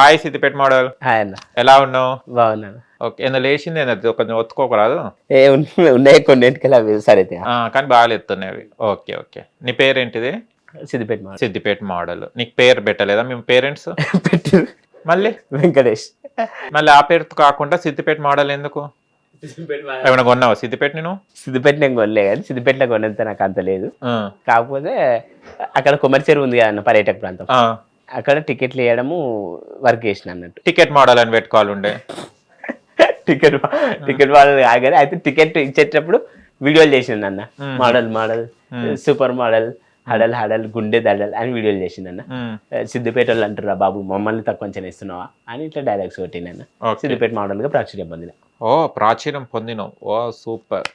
Hi Siddipet model hi అన్న. ఎలా ఉన్నావు? బాగున్నాను. ఓకే ఏదో లేచింది ఏందో? కొంచెం ఒత్తుకోకరాదు ఏ ఉన్న- ఉన్నాయి కొన్ని ఇంటికి అవి సరే అయితే. ఆ, కానీ బాగా ఎత్తున్నాయి అవి. Okay okay. నీ పేరేంటిది? సిద్దిపేట మాట సిద్దిపేట మోడల్ నీకు పేరు పెట్టలేదా? మేము పేరెంట్స్? పెట్టు. మళ్ళీ? వెంకటేష్. మళ్ళీ ఆ పేరుతో కాకుండా సిద్దిపేట మోడల్ ఎందుకు? ఏమైనా కొన్నావా సిద్దిపేట నేను? సిద్దిపేట నేను కొనలే కానీ సిద్దిపేటలో కొనేంత నాకు అంత లేదు. కాకపోతే అక్కడ కొమర్చేరు ఉంది కదా అన్న పర్యాటక ప్రాంతం. అక్కడ టికెట్లు వేయడము వర్క్ చేసిన అన్నట్టు. టికెట్ మోడల్ అని పెట్టుకోవాలి ఉండే టికెట్ టికెట్ వాళ్ళు ఆగారు. అయితే టికెట్ ఇచ్చేటప్పుడు వీడియోలు చేసిండు అన్న. మోడల్ మోడల్ సూపర్ మోడల్ హడల్ హడల్ గుండె దడల్ అని వీడియోలు మ్మ్. సిద్దిపేట వాళ్ళు అంటారా బాబు మమ్మల్ని తక్కువ ఇస్తున్నావా అని ఇట్లా డైలాగ్స్ కొట్టిందన్న. సిద్దిపేట మోడల్గా ప్రాచుర్యం పొందిన. ఓ ప్రాచీనం పొందినావు. ఓ సూపర్.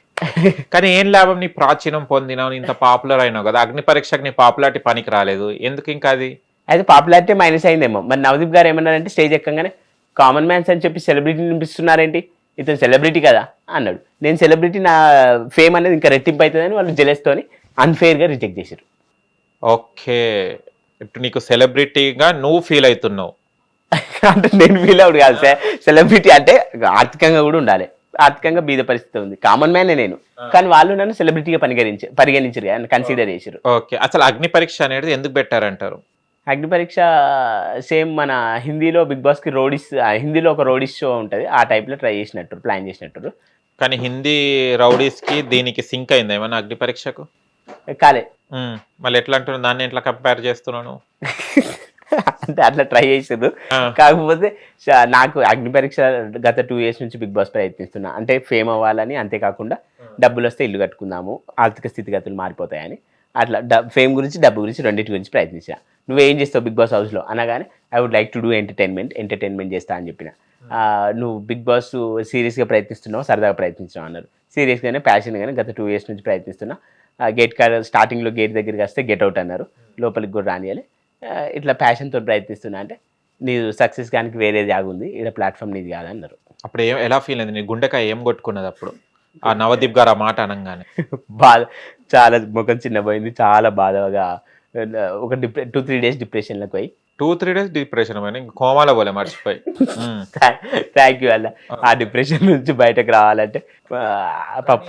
కానీ ఏం లాభం నీ ప్రాచీనం పొందినావు? ఇంత పాపులర్ అయినావు కదా. అగ్ని పరీక్షకు నీ పాపులారిటీ పనికి రాలేదు. ఎందుకు ఇంకా అది? అయితే పాపులారిటీ మైనస్ అయిందేమో. మరి నవదీప్ గారు ఏమన్నారంటే స్టేజ్ ఎక్కగానే కామన్ మ్యాన్స్ అని చెప్పి సెలబ్రిటీ నింపిస్తున్నారేంటి? ఇతను సెలబ్రిటీ కదా అన్నాడు. నేను సెలబ్రిటీ నా ఫేమ్ అనేది ఇంకా రెట్టింపు అవుతుందని వాళ్ళు జెలెస్తోని అన్ఫేర్గా రిజెక్ట్ చేశారు. ఓకే. ఇప్పుడు నీకు సెలబ్రిటీగా నువ్వు ఫీల్ అవుతున్నావు. అంటే నేను ఫీల్ అవుడు కాదు సార్. సెలబ్రిటీ అంటే ఆర్థికంగా కూడా ఉండాలి. ఆర్థికంగా బీద పరిస్థితి ఉంది. కామన్ మ్యానే నేను. కానీ వాళ్ళు నన్ను సెలబ్రిటీగా పరిగణించారు పరిగణించారు కన్సిడర్ చేశారు ఓకే. అసలు అగ్ని పరీక్ష అనేది ఎందుకు పెట్టారంటారు? అగ్ని పరీక్ష సేమ్ మన హిందీలో బిగ్ బాస్కి రోడిస్ హిందీలో ఒక రోడిస్ షో ఉంటుంది. ఆ టైప్లో ట్రై చేసినట్టు ప్లాన్ చేసినట్టు. కానీ హిందీ రౌడీస్కి దీనికి సింక్ అయింది ఏమన్నా అగ్ని పరీక్షకు? కాలే. మళ్ళీ ఎట్లా అంటున్నావు? దాన్ని ఎట్లా కంపేర్ చేస్తున్నాను అంటే అట్లా ట్రై చేసారు ఆ. కాకపోతే నాకు అగ్ని పరీక్ష గత టూ ఇయర్స్ నుంచి బిగ్ బాస్ ప్రయత్నిస్తున్నా. అంటే ఫేమ్ అవ్వాలని అంతేకాకుండా డబ్బులు వస్తే ఇల్లు కట్టుకుందాము ఆర్థిక స్థితిగతులు మారిపోతాయని. అట్లా డబ్ ఫేమ్ గురించి డబ్బు గురించి రెండింటి గురించి ప్రయత్నించిన. నువ్వేం చేస్తావు బిగ్ బాస్ హౌస్లో? అనగానే I would like to do entertainment entertainment చేస్తా అని చెప్పిన. నువ్వు బిగ్ బాస్ సీరియస్గా ప్రయత్నిస్తున్నావు? సరదాగా ప్రయత్నించావు అన్నారు. సీరియస్గానే ప్యాషన్గానే గత టూ ఇయర్స్ నుంచి ప్రయత్నిస్తున్నా. గేట్ కార్ స్టార్టింగ్లో గేట్ దగ్గరికి వస్తే గెట్ అవుట్ అన్నారు. లోపలికి కూడా రానియాలి. ఇట్లా ప్యాషన్తో ప్రయత్నిస్తున్నా అంటే నీకు సక్సెస్ కానీ వేరేది ఆగుంది. ఉంది ఇక్కడ ప్లాట్ఫామ్ నీది కాదన్నారు. అప్పుడు ఏం ఎలా ఫీల్ అయింది? నీ గుండెకాయ ఏం కొట్టుకున్నది అప్పుడు? ఆ నవదీప్ గారు ఆ మాట అనగానే. బాధ చాలా ముఖం చిన్నపోయింది చాలా బాధగా ఒక డిప్రె టూ త్రీ డేస్ డిప్రెషన్లోకి పోయి. టూ త్రీ డేస్ డిప్రెషన్ పోయినా ఇంక కోమాలో పోలే మర్చిపోయి. థ్యాంక్ యూ అల్ల ఆ డిప్రెషన్ నుంచి బయటకు రావాలంటే పప్ప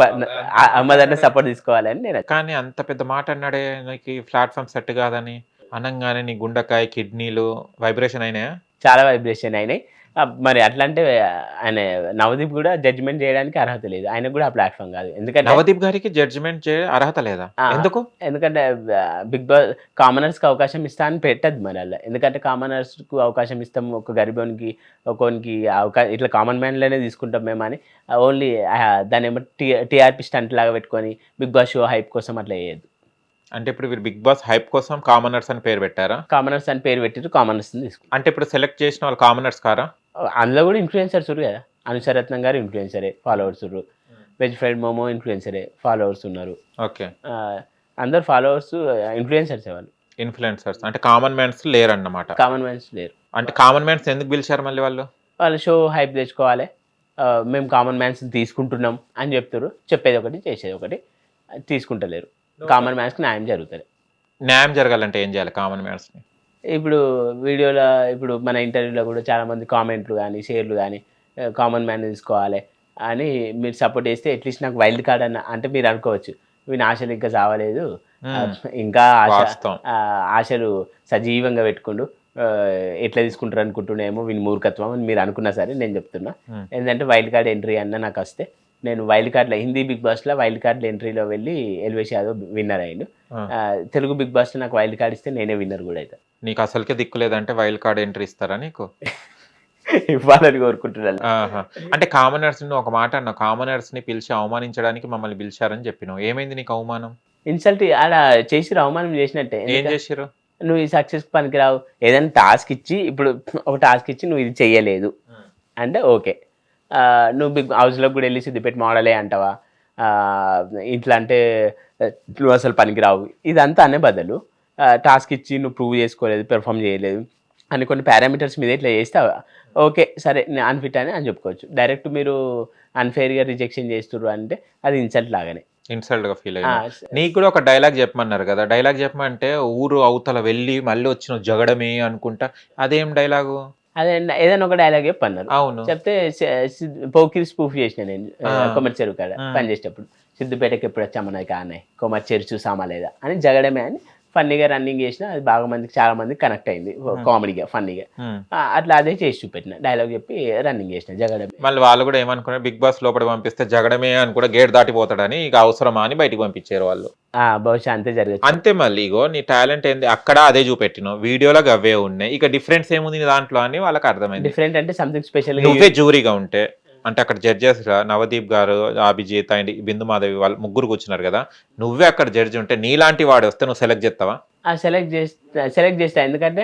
అమ్మదన్న సపోర్ట్ తీసుకోవాలని నేను కానీ అంత పెద్ద మాట అన్నాడే నీకు ప్లాట్ఫామ్ సెట్ కాదని అనగానే నీ గుండెకాయ కిడ్నీలు వైబ్రేషన్ అయినాయా? చాలా వైబ్రేషన్ అయినాయి. మరి అట్లా అంటే ఆయన నవదీప్ కూడా జడ్జిమెంట్ చేయడానికి అర్హత లేదు. ఆయన కూడా ఆ ప్లాట్ఫామ్ కాదు. ఎందుకంటే నవదీప్ గారికి జడ్జిమెంట్ చేయ అర్హత లేదా. ఎందుకు? ఎందుకంటే బిగ్ బాస్ కామనర్స్కి అవకాశం ఇస్తా అని పెట్టద్దు మరి అలా. ఎందుకంటే కామనర్స్కు అవకాశం ఇస్తాం. ఒక గరిబోనికి ఒకనికి అవకాశం ఇట్లా కామన్ మ్యాన్లోనే తీసుకుంటాం మేము అని ఓన్లీ దాని ఏమో టీ టీఆర్పీ స్టంట్ లాగా పెట్టుకొని బిగ్ బాస్ షో హైప్ కోసం అట్లా చేయదు అంటే ఇప్పుడు వీరు బిగ్ బాస్ హైప్ కోసం కామనర్స్ అని పేరు పెట్టారా? కామనర్స్ అని పేరు పెట్టిరు కామనర్స్ అంటే ఇప్పుడు సెలెక్ట్ చేసిన వాళ్ళు కామనర్స్ కారా? అందులో కూడా ఇన్ఫ్లుయెన్సర్స్ ఉన్నారు కదా. అనుసరత్నం గారు ఇన్ఫ్లుయెన్సరే ఫాలోవర్స్ ఉన్నారు. వెజ్ ఫ్రైడ్ మోమో ఇన్ఫ్లుయెన్సరే ఫాలోవర్స్ ఉన్నారు. ఓకే. అందరు ఫాలోవర్స్ ఇన్ఫ్లుయెన్సర్స్ వాళ్ళు. ఇన్ఫ్లుయెన్సర్స్ అంటే కామన్ మ్యాన్స్ లేరు అన్నమాట కామన్ మ్యాన్స్ లేరు. అంటే కామన్ మ్యాన్స్ ఎందుకు పిలిచారు మళ్ళీ వాళ్ళు? వాళ్ళు షో హైప్ తెచ్చుకోవాలి. మేము కామన్ మ్యాన్స్ తీసుకుంటున్నాం అని చెప్తారు. చెప్పేది ఒకటి చేసేది ఒకటి తీసుకుంటలేరు. కామన్ మ్యాన్స్కి న్యాయం జరుగుతుంది న్యాయం జరగాలంటే ఏం చేయాలి కామన్ మ్యాన్స్ని? ఇప్పుడు వీడియోలో ఇప్పుడు మన ఇంటర్వ్యూలో కూడా చాలామంది కామెంట్లు కానీ షేర్లు కానీ కామన్ మ్యాన్ తీసుకోవాలి అని మీరు సపోర్ట్ చేస్తే అట్లీస్ట్ నాకు వైల్డ్ కార్డ్ అన్న అంటే మీరు అనుకోవచ్చు. వీని ఆశలు ఇంకా చావలేదు. ఇంకా ఆశ ఆశలు సజీవంగా పెట్టుకుంటూ ఆ, ఎట్లా తీసుకుంటారు అనుకుంటున్నామో వీని మూర్ఖత్వం అని మీరు అనుకున్నా సరే నేను చెప్తున్నా. ఏంటంటే వైల్డ్ కార్డ్ ఎంట్రీ అన్న నాకు వస్తే నేను వైల్డ్ కార్డ్లో హిందీ బిగ్ బాస్లో వైల్డ్ కార్డ్ ఎంట్రీలో వెళ్ళి ఎల్వేష్ యాదవ్ విన్నర్ అయ్యిండు. తెలుగు బిగ్ బాస్లో నాకు వైల్డ్ కార్డ్ ఇస్తే నేనే విన్నర్ కూడా అవుతా నీకు అసలుకే దిక్కు లేదంటే వైల్డ్ కార్డ్ ఎంట్రీ ఇస్తారా నీకు? ఇవ్వాలని కోరుకుంటున్నాను. అంటే కామనర్స్ నువ్వు ఒక మాట అన్నావు కామనర్స్ని పిలిచి అవమానించడానికి మమ్మల్ని పిలిచారని చెప్పినావు. ఏమైంది నీకు అవమానం? ఇన్సల్ట్ ఆడ చేసి అవమానం చేసినట్టే. ఏం చేసిరు నువ్వు ఈ సక్సెస్ పనికిరావు. ఏదైనా టాస్క్ ఇచ్చి ఇప్పుడు ఒక టాస్క్ ఇచ్చి నువ్వు ఇది చెయ్యలేదు అంటే ఓకే. నువ్వు బిగ్ హౌస్లోకి కూడా వెళ్ళి సిద్దిపేట మోడలే అంటావా? ఇట్లా అంటే నువ్వు అసలు పనికిరావు. ఇదంతా అనే బదులు టాస్క్ ఇచ్చి నువ్వు ప్రూవ్ చేసుకోలేదు పెర్ఫామ్ చేయలేదు అని కొన్ని పారామీటర్స్ మీద ఇట్లా చేస్తావా? ఓకే సరే నేను అన్ఫిట్ అని అని చెప్పుకోవచ్చు. డైరెక్ట్ మీరు అన్ఫేర్గా రిజెక్షన్ చేస్తుర్రు అంటే అది ఇన్సల్ట్ లాగానే. ఇన్సల్ట్గా ఫీల్ అయ్యి నీకు కూడా ఒక డైలాగ్ చెప్పమన్నారు కదా డైలాగ్ చెప్పమంటే ఊరు అవతల వెళ్ళి మళ్ళీ వచ్చిన జగడమే అనుకుంటా అదేం డైలాగు అదే ఏదైనా ఒక డైలాగ్ చెప్పి అన్నారు అవును. చెప్తే పోకిరి స్పూఫ్ చేసిన నేను చెరువు కాడ. పని చేసేటప్పుడు. సిద్దిపేటకి ఎప్పుడు వచ్చామన్నది కానీ కొమ్మరి చెరు చూసామా లేదా అని జగడమే అని ఫన్నీగా రన్నింగ్ చేసిన అది బాగా మందికి చాలా మందికి కనెక్ట్ అయింది. కామెడీగా ఫన్నీగా. అట్లా అదే చేసి చూపెట్టిన డైలాగ్ చెప్పి రన్నింగ్ చేసిన జగడమే. మళ్ళీ వాళ్ళు కూడా ఏమనుకున్నారు బిగ్ బాస్ లోపల పంపిస్తే జగడమే అని కూడా గేట్ దాటిపోతాడని ఇక అవసరమా అని బయటికి పంపించారు వాళ్ళు. ఆ, బహుశా అంతే జరగచ్చు. అంతే మళ్ళీ ఇగో నీ టాలెంట్ ఏంది? అక్కడ అదే చూపెట్టినావు. వీడియోలో అవే ఉన్నాయి. ఇక డిఫరెన్స్ ఏముంది దాంట్లో అని వాళ్ళకి అర్థమైంది. డిఫరెంట్ అంటే సంథింగ్ స్పెషల్ నువ్వే జూరీగా ఉంటే అంటే అక్కడ జడ్జెస్ నవదీప్ గారు అభిజిత్ అండ్ బిందు మాధవి వాళ్ళు ముగ్గురు కూర్చున్నారు కదా. నువ్వే అక్కడ జడ్జి ఉంటే నీలాంటి వాడు వస్తే నువ్వు సెలెక్ట్ చేస్తావా? సెలెక్ట్ చేస్తా సెలెక్ట్ చేస్తా. ఎందుకంటే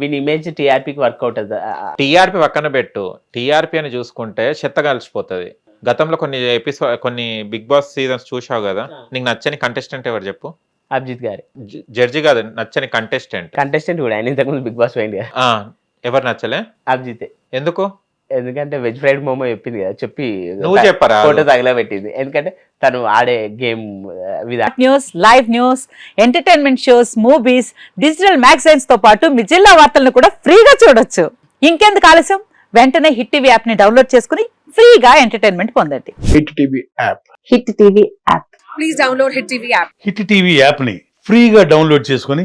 వీని ఇమేజ్ టీఆర్పీకి వర్కౌట్ అవుతుంది టీఆర్పీ పక్కన పెట్టు. టీఆర్పీ అని చూసుకుంటే చెత్త కలిసిపోతుంది. గతంలో కొన్ని ఎపిసోడ్ కొన్ని బిగ్ బాస్ సీజన్స్ చూసావు కదా? నీకు నచ్చని కంటెస్టెంట్ ఎవరు చెప్పు? అభిజిత్ గారి. జడ్జి కాదు నచ్చని కంటెస్టెంట్ కంటెస్టెంట్ కూడా ఆయన ఇంతకుముందు బిగ్ బాస్ పోయింది ఎవరు నచ్చలే? అభిజిత్. ఎందుకు? ఎందుకంటే వెజ్ ఫ్రైడ్ మోమో చెప్పింది కదా చెప్పి నువ్వు చెప్పరా? ఫోటో తగలబెట్టింది. ఎందుకంటే తను ఆడే game news live news entertainment shows movies digital మ్యాగజైన్స్తో పాటు మీ జిల్లా వార్తలను కూడా ఫ్రీగా చూడొచ్చు. ఇంకెందుకు ఆలస్యం? వెంటనే హిట్ టీవీ యాప్ని డౌన్లోడ్ చేసుకుని ఫ్రీగా ఎంటర్టైన్మెంట్ పొందండి. Hit TV app. Hit TV app. Please download Hit TV app. Hit TV యాప్ని ఫ్రీగా డౌన్లోడ్ చేసుకొని